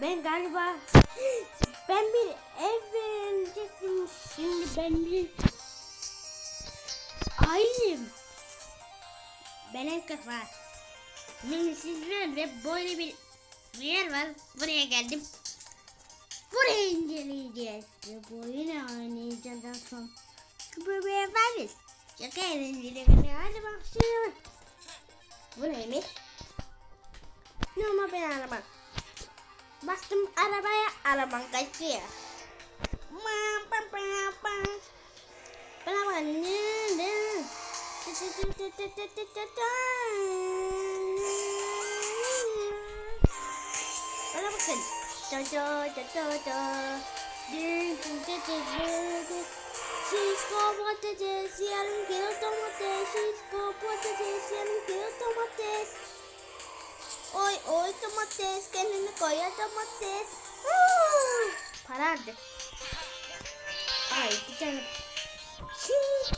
Ben galiba ben bir ev verecektim. Şimdi ben bir aileyim. Ben en kafa. Şimdi sizlerle böyle bir yer var. Buraya geldim. Buraya inceleyeceğiz. Ve bu oyunu oynayacağız son. Bir efendiz. Şaka eğlenceli. Hadi başlayalım. Bu neymiş? Normal bir araba. Bastım arabaya araban kaçıyor. mampang-pampang pam pam. Bana. Da da da da da. She's. Oy oy domates, kendini koya domates. Ah, Para harcadık. Ay bir tane. Çiğ.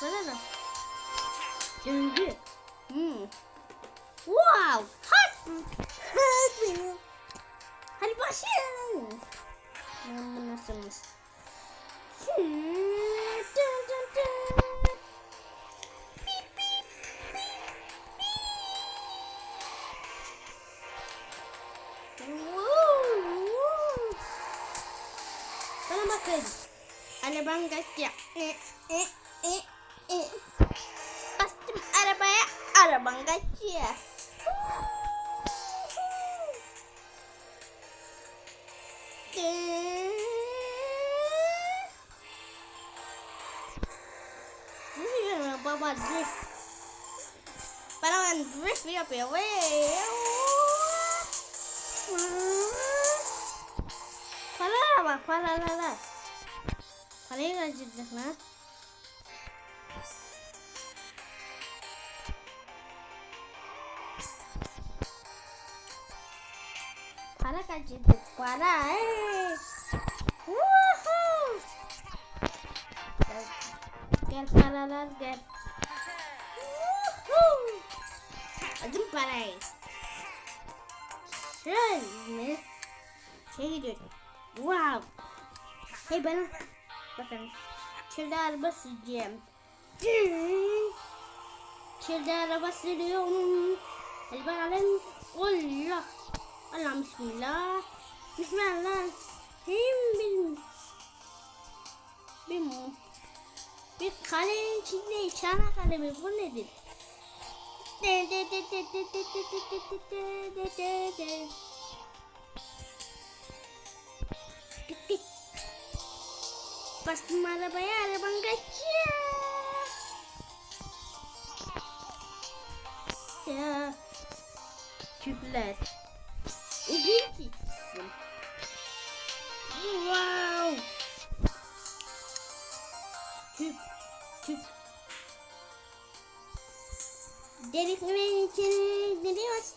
Para da. Döndü. Hmm. Wow. Hadi. Hadi. Hadi başlayalım. Bu nasılmış? Hmm. bakın. Arabam kaçacak. Bastım arabaya. Araban kaçıyor. Baba drift. Bana ben drift yapıyor. Wee. Bak paralara. Parayı kaçırdık lan. Para kaçırdık para. Hey. Gel, gel paralar gel. Aldım parayı. Şöyle. Şey gidiyorum. Wow. Hey bana. Bakın. Kirli araba süreceğim. Kirli araba sürüyorum. Hadi bakalım. Allah. Allah bismillah. Bismillah. Hem bir bir bir kalenin içinde çana kalemi bu nedir? De de de de de de de de de de de de. Bastım arabaya araban kaçıyor. Ya. Küpler. İlginç isim. Wow. Küp. Küp. Deliklerin içine giriyoruz.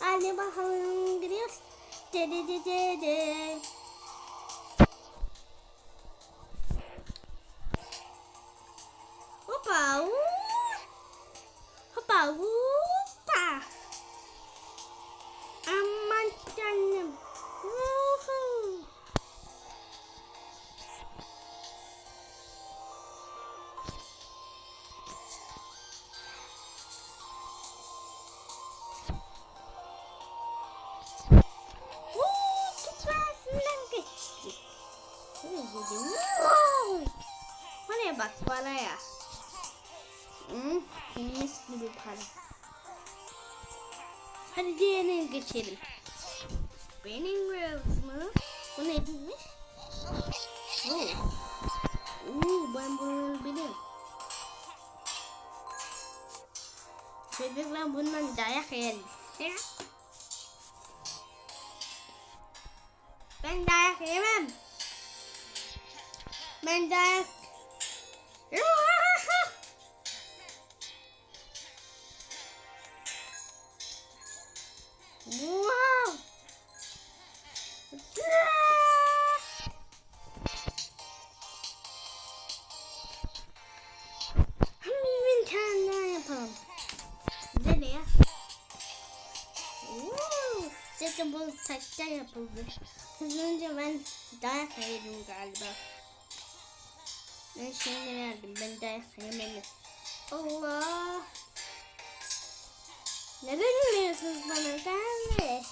Hadi bakalım giriyoruz. De de de de de. Opa! Uh! Opa! Uh! Para. Hadi diğerine geçelim. Benim Rose mu? Bu neymiş? Oh. Oo, ben bunu biliyorum. Çocuklar bundan dayak yer. Ben dayak yemem. Ben dayak... Wow! Zaten bu taştan yapıldı. Hızlıca ben dayak yedim galiba. Ben şeyini verdim. Ben dayak yemedim. Allah. Neden gülüyorsunuz bana kardeş?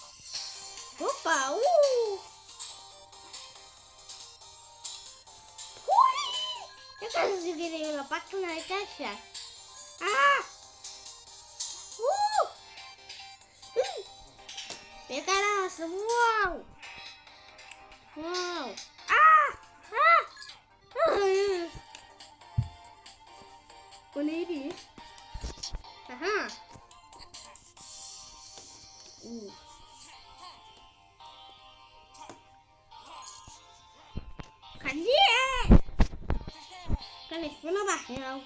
Hoppa. Uuu. Huy! Ne kadar hızlı geliyor. Bakın arkadaşlar. Aa! Woo! Hı! Bir kere olsun. Wow! Wow! Aa! Ah! Hayır. Bu neydi? Aha. Kandiye! Kardeş buna bak ya.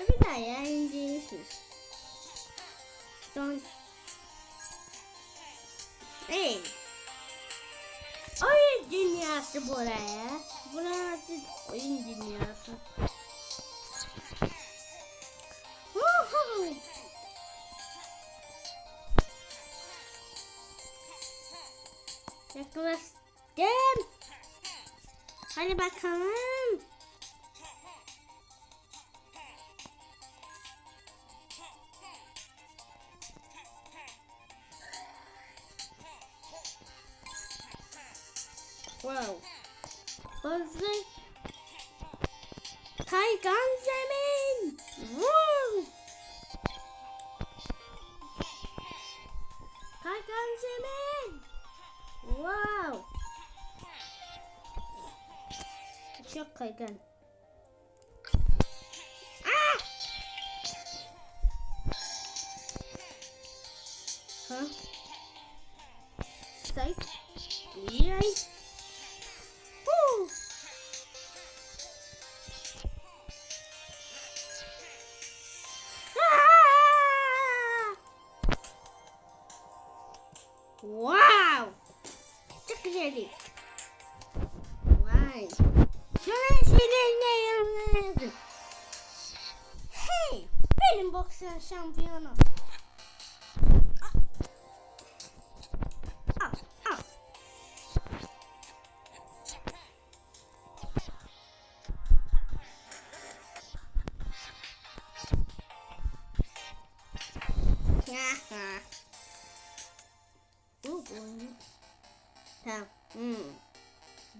Bir daha ya dünyası buraya. Burası oyun dünyası. Yaklaştım. Hadi bakalım. Kaiganzemin! Woo! Kaiganzemin! Wow! It's your Kaigan. Ah! Huh? Safe? Yeah. Benim boksör şampiyonum. Bu bu. Tamam. Hmm.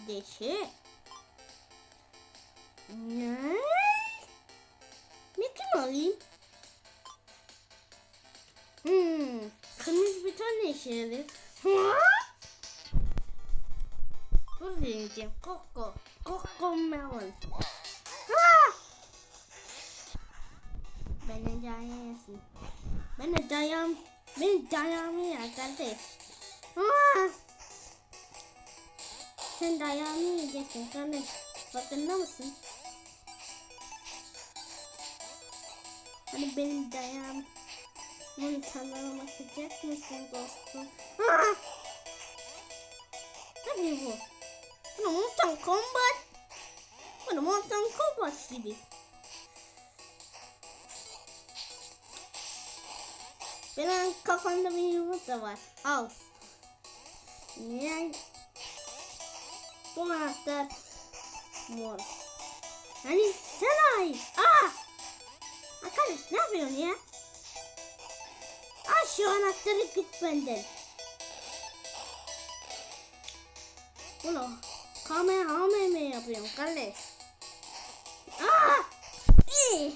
Deşi. Ne? Ne kim alayım? Hmm. Kırmızı bir tane işe yarıyor. Dur diyeceğim. Koko. Koko melon. Ha! Beni dayayasın. Beni dayam. Beni dayamıyor kardeş. Ha! Sen dayağımı yiyeceksin kardeş. Farkında mısın? Hani benim dayağım tadına bakacak mısın dostum? Ah! Ne bu? Bu Mortal Kombat. Bu Mortal Kombat gibi. Benim kafamda bir yumurta var. Al. Yani bu anahtar mor. Hani sen ay. Aa! Arkadaş ne yapıyorsun ya? Şu anahtarı git benden. Ulan kamera hamle yapıyorum kardeş. Aa! İyi.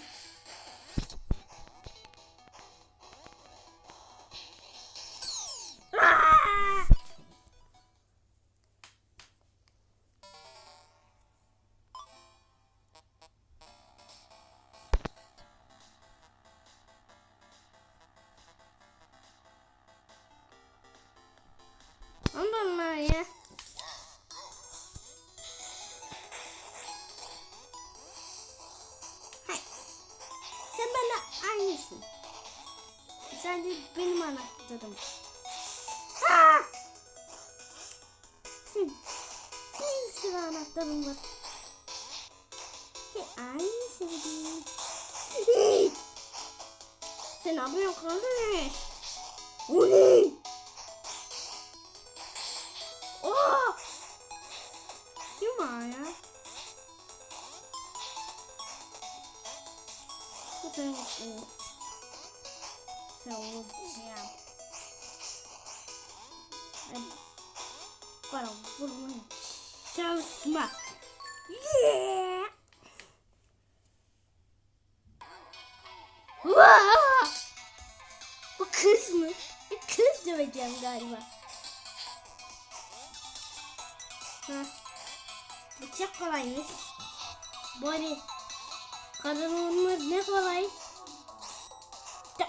Benim anahtarım. Ah! Sen bir sürü anahtarım var. Ve aynısı değil. Hey! Sen ne yapıyorsun kardeş? O ne? Oh! Kim var ya? Bu benim için. Savunacağım. Ben bana vurmayı çalışma. Yeah! Vaa! Bu kız mı? Bir kız döveceğim galiba. Ha. Bu çok kolaymış. Böyle kadın olmaz ne kolay.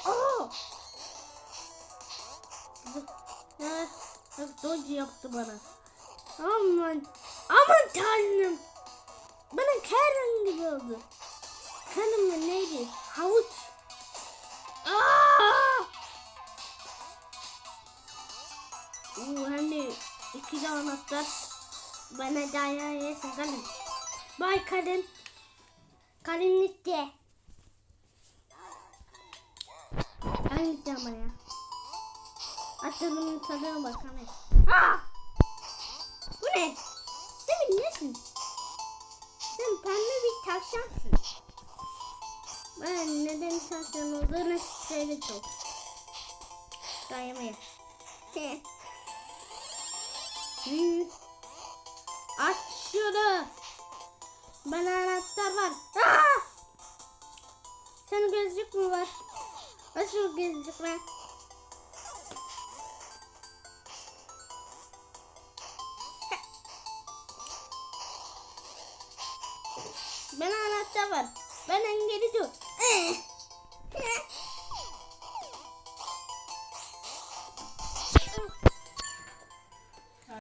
Oh! Ha, Nasıl dodge yaptı bana. Aman, aman tanrım. Bana kar gibi oldu. Kanım mı neydi? Havuç. Aa! Oo, hem iki de anahtar. Bana dayağı yesin kadın. Bay kadın. Kadın gitti. Ben gitti ama ya. Atalımın tadına bakamayız. Aa! Bu ne? Sen nesin? Sen pembe bir tavşansın. Ben neden tavşan olduğunu söyledim. Dayamaya. He. Hmm. Aç şunu. Bana anahtar var. Aa! Senin gözlük mü var? Nasıl gözlük var? Bana anahtar var. Benden geri dur.